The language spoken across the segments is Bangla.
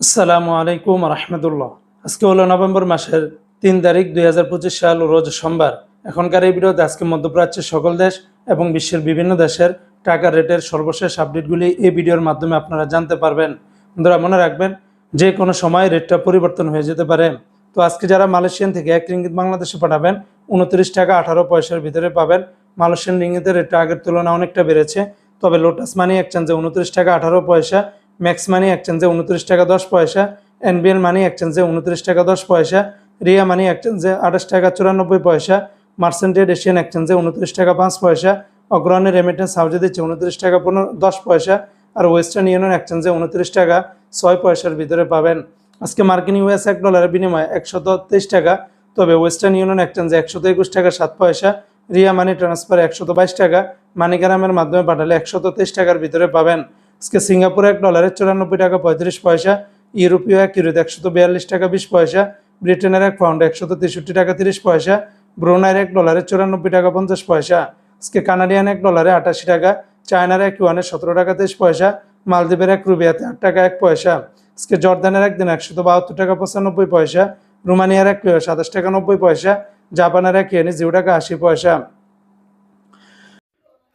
আসসালামু আলাইকুম রহমতুল্লাহ। আজকে হলো নভেম্বর মাসের তিন তারিখ দুই হাজার পঁচিশ সাল, রোজ সোমবার। এখনকার এই ভিডিওতে আজকে মধ্যপ্রাচ্যের সকল দেশ এবং বিশ্বের বিভিন্ন দেশের টাকা রেটের সর্বশেষ আপডেটগুলি এই ভিডিওর মাধ্যমে আপনারা জানতে পারবেন। বন্ধুরা, মনে রাখবেন, যে কোনো সময় রেটটা পরিবর্তন হয়ে যেতে পারে। তো আজকে যারা মালয়েশিয়ান থেকে এক রিঙ্গিত বাংলাদেশে পাঠাবেন, উনত্রিশ টাকা আঠারো পয়সার ভিতরে পাবেন। মালয়েশিয়ান রিঙ্গিতের রেটটা আগের তুলনায় অনেকটা বেড়েছে। তবে লোটাস মানি এক এক্সচেঞ্জে উনত্রিশ টাকা আঠারো পয়সা ম্যাক্স মানি এক্সচেঞ্জে উনত্রিশ টাকা দশ পয়সা এনবিএল মানি এক্সচেঞ্জে উনত্রিশ টাকা দশ পয়সা, রিয়া মানি এক্সচেঞ্জে আঠাশ টাকা চুরানব্বই পয়সা মার্সেন্টেড এশিয়ান এক্সচেঞ্জে উনত্রিশ টাকা পাঁচ পয়সা অগ্রহণের রেমিটেন্স হাউজে দিচ্ছে উনত্রিশ টাকা পনেরো দশ পয়সা আর ওয়েস্টার্ন ইউনিয়ন এক্সচেঞ্জে উনত্রিশ টাকা ছয় পয়সার ভিতরে পাবেন। আজকে মার্কিন ইউএস এক ডলারের বিনিময়ে একশত তেইশ টাকা, তবে ওয়েস্টার্ন ইউনিয়ন এক্সচেঞ্জে একশত একুশ টাকা সাত পয়সা, রিয়া মানি ট্রান্সফার একশত বাইশ টাকা মানিগ্রামের মাধ্যমে পাঠালে একশত তেইশ টাকার ভিতরে পাবেন। আজকে সিঙ্গাপুরে এক ডলারের চুরানব্বই টাকা পঁয়ত্রিশ পয়সা, ইউরোপীয় এক ইউরোতে একশত বিয়াল্লিশ টাকা বিশ পয়সা, ব্রিটেনের এক পাউন্ড একশত তেষট্টি টাকা তিরিশ পয়সা, ব্রুনাইয়ের এক ডলারে চুরানব্বই টাকা পঞ্চাশ পয়সা, আজকে কানাডিয়ান এক ডলারে আটাশি টাকা, চায়নার এক ইউয়ানে সতেরো টাকা তেইশ পয়সা, মালদ্বীপের এক রুবিয়াতে আট টাকা এক পয়সা, আজকে জর্দানের একদিন একশত বাহাত্তর টাকা পঁচানব্বই পয়সা, রোমানিয়ার এক সাতাশ টাকা নব্বই পয়সা, জাপানের এক ইয়েনে জিরো টাকা আশি পয়সা।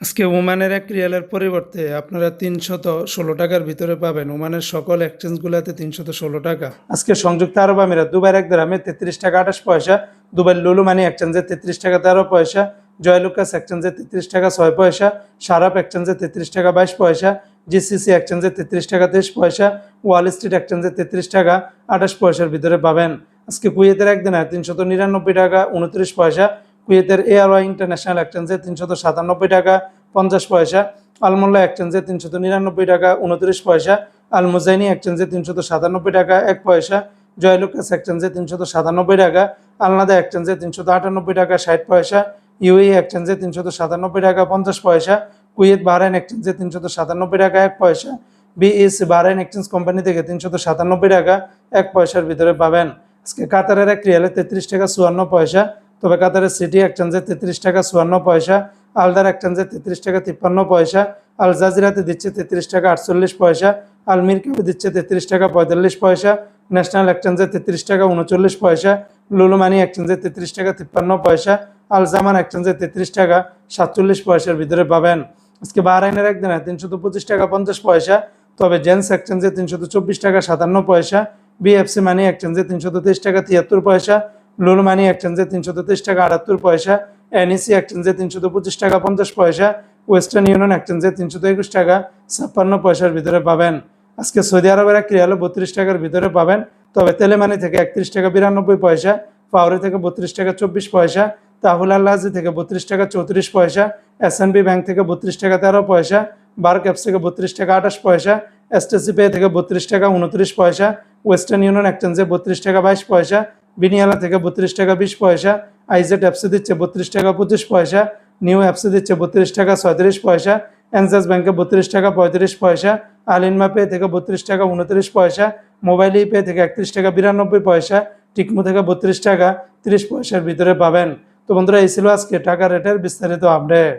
আজকে ওমানের এক রিয়ালের পরিবর্তে আপনারা তিনশত ষোলো টাকার ভিতরে পাবেন। ওমানের সকল এক্সচেঞ্জগুলোতে তিনশত ষোলো টাকা। আজকে সংযুক্ত আরব আমিরাত দুবাইয়ের এক গ্রামে তেত্রিশ টাকা আঠাশ পয়সা, দুবাই লুলু মানি এক্সচেঞ্জে তেত্রিশ টাকা তেরো পয়সা জয়লুকাস এক্সচেঞ্জে তেত্রিশ টাকা ছয় পয়সা সারাপ এক্সচেঞ্জে তেত্রিশ টাকা বাইশ পয়সা, জিসিসি এক্সচেঞ্জে তেত্রিশ টাকা তেইশ পয়সা, ওয়াল স্ট্রিট এক্সচেঞ্জে তেত্রিশ টাকা আঠাশ পয়সার ভিতরে পাবেন। আজকে কুয়েতের একদিনে তিনশত নিরানব্বই টাকা, উনত্রিশ পয়সা কুয়েতের এয়ারওয়াই ইন্টারন্যাশনাল এক্সচেঞ্জে তিনশত সাতানব্বই টাকা, পঞ্চাশ পয়সা। আলমোল্লা এক্সচেঞ্জে তিনশত নিরানব্বই টাকা, উনত্রিশ পয়সা। আল মুজাইনি এক্সচেঞ্জে তিনশত সাতানব্বই টাকা, এক পয়সা। জয়লুকাস এক্সচেঞ্জে তিনশত সাতানব্বই টাকা। আলনাদা এক্সচেঞ্জে তিনশত আটানব্বই টাকা, ষাট পয়সা। ইউএই এক্সচেঞ্জে তিনশত সাতানব্বই টাকা, পঞ্চাশ পয়সা। কুয়েত বাহরাইন এক্সচেঞ্জে তিনশত সাতানব্বই টাকা, এক পয়সা। বিএস বাহরাইন এক্সচেঞ্জ কোম্পানি থেকে তিনশত সাতানব্বই টাকা, এক পয়সার ভিতরে পাবেন। আজকে কাতারের এক রিয়ালে তেত্রিশ টাকা, চুয়ান্ন পয়সা। তবে কাতারের সিটি এক্সচেঞ্জে তেত্রিশ টাকা চুয়ান্ন পয়সা, আলদার এক্সচেঞ্জে তেত্রিশ টাকা তিপ্পান্ন পয়সা, আল জাজিরাতে দিচ্ছে তেত্রিশ টাকা আটচল্লিশ পয়সা, আল মিরকাবে দিচ্ছে তেত্রিশ টাকা পঁয়তাল্লিশ পয়সা, ন্যাশনাল এক্সচেঞ্জে তেত্রিশ টাকা উনচল্লিশ পয়সা লুলু মানি এক্সচেঞ্জে তেত্রিশ টাকা তিপ্পান্ন পয়সা, আল জামান এক্সচেঞ্জে তেত্রিশ টাকা সাতচল্লিশ পয়সার ভিতরে পাবেন। আজকে বাহরাইনের একদিনে তিনশত পঁচিশ টাকা পঞ্চাশ পয়সা, তবে জেন্স এক্সচেঞ্জে তিনশত চব্বিশ টাকা সাতান্ন পয়সা, বিএফসি মানি এক্সচেঞ্জে তিনশত তেইশ টাকা তিয়াত্তর পয়সা লুলু মানি এক্সচেঞ্জে তিনশো তেইশ টাকা, আটাত্তর পয়সা এনইসি এক্সচেঞ্জে তিনশত পঁচিশ টাকা, পঞ্চাশ পয়সা ওয়েস্টার্ন ইউনিয়ন এক্সচেঞ্জে তিনশত একুশ টাকা, ছাপ্পান্ন পয়সার ভিতরে পাবেন। আজকে সৌদি আরবের এক রিয়ালে বত্রিশ টাকার ভিতরে পাবেন। তবে তেলেমানি থেকে একত্রিশ টাকা, বিরানব্বই পয়সা পাউরি থেকে বত্রিশ টাকা, চব্বিশ পয়সা, তাহুল আল্লাহাজি থেকে বত্রিশ টাকা, চৌত্রিশ পয়সা এস ব্যাংক থেকে বত্রিশ টাকা, তেরো পয়সা বার ক্যাপস থেকে বত্রিশ টাকা, আঠাশ পয়সা এসটিসি পে থেকে বত্রিশ টাকা, উনত্রিশ পয়সা ওয়েস্টার্ন ইউনিয়ন এক্সচেঞ্জে বত্রিশ টাকা, বাইশ পয়সা বিনিয়ালা থেকে বত্রিশ টাকা বিশ পয়সা আইজেড অ্যাপসে দিচ্ছে বত্রিশ টাকা পঁচিশ পয়সা নিউ অ্যাপসে দিচ্ছে বত্রিশ টাকা ছয়ত্রিশ পয়সা অ্যানসাস ব্যাংকে বত্রিশ টাকা পঁয়ত্রিশ পয়সা আলিনমা পে থেকে বত্রিশ টাকা উনত্রিশ পয়সা মোবাইল পে থেকে একত্রিশ টাকা বিরানব্বই পয়সা টিকমো থেকে বত্রিশ টাকা তিরিশ পয়সার ভিতরে পাবেন। তো বন্ধুরা, এই ছিল আজকে টাকা রেটের বিস্তারিত আপডেট